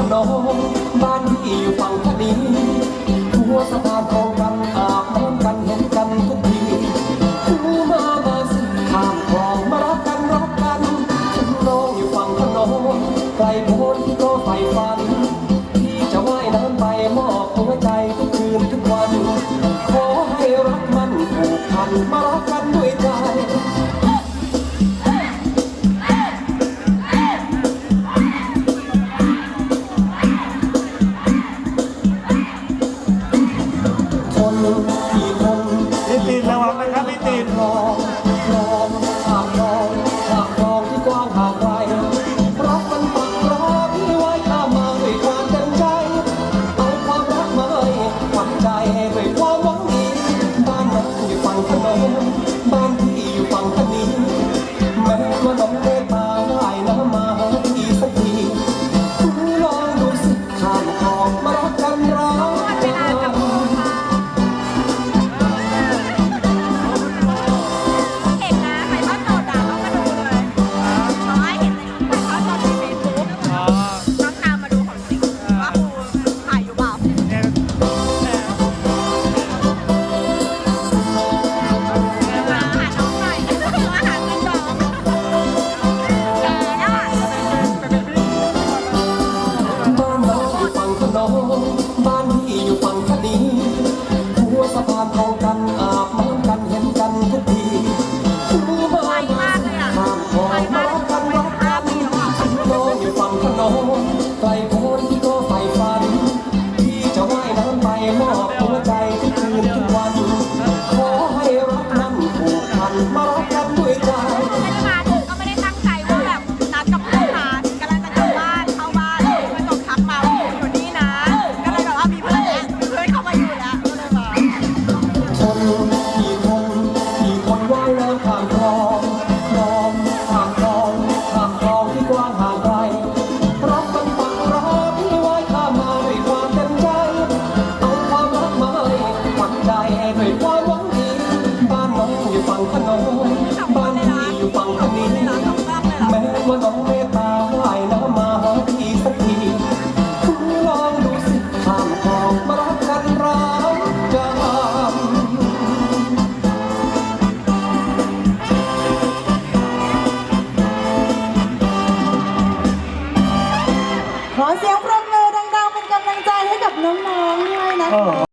พนมบ้านที่อยู่ฝั่งทะเลหัวสะพานคลองกันอาบน้ำกันเห็นกันทุกทีคูมามาสิข้ามคลองมารักกันรักกันฉังน้องอยู่ฝั่งขนมไกลโพ้นที่ก็ใไฟฟันที่จะว่ายน้ำไปมอบหัวใจทุกคืนทุกวัน ขอให้รักมันผูกพันมารักกันด้วยใจ นะครับพี่ตีนอผ 어.